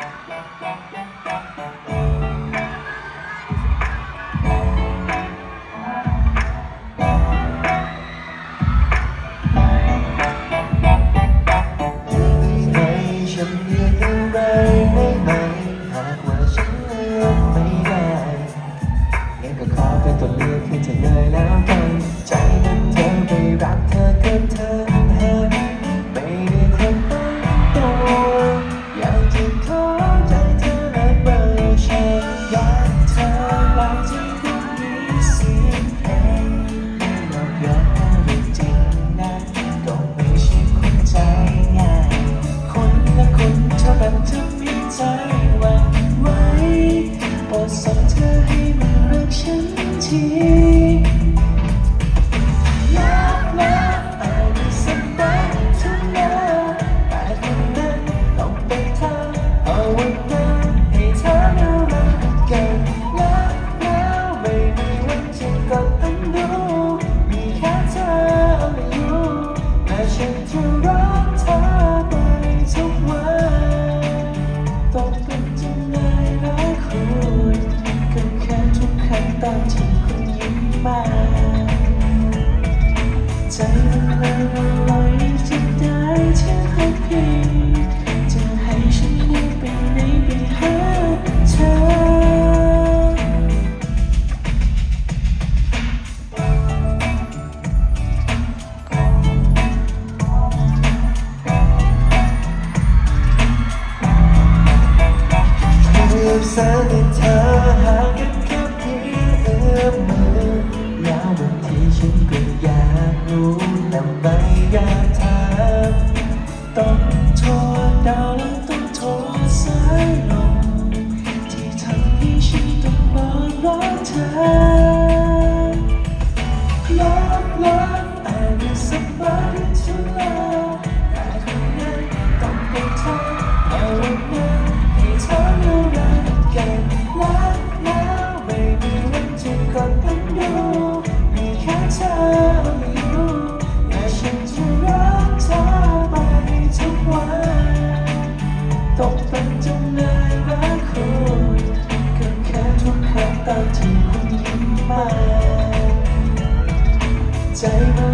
Thank you. ฉั บ้าใจมันลอยจะได้ฉันคงผิดจะให้ฉันได้ไปไหนไปหาเธอสายเธอหาก ต้องโทษดาว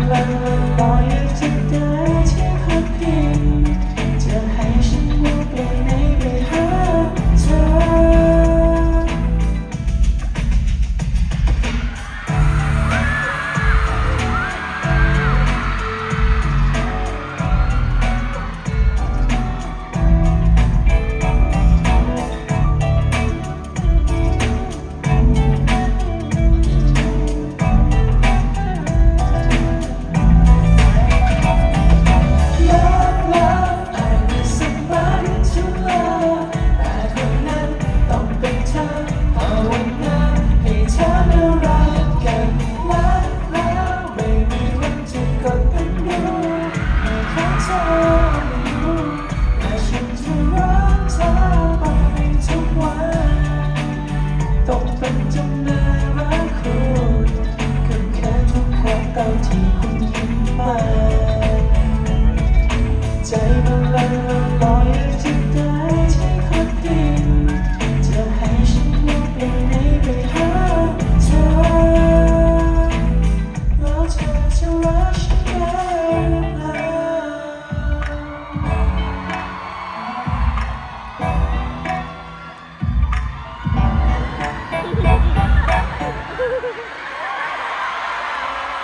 love.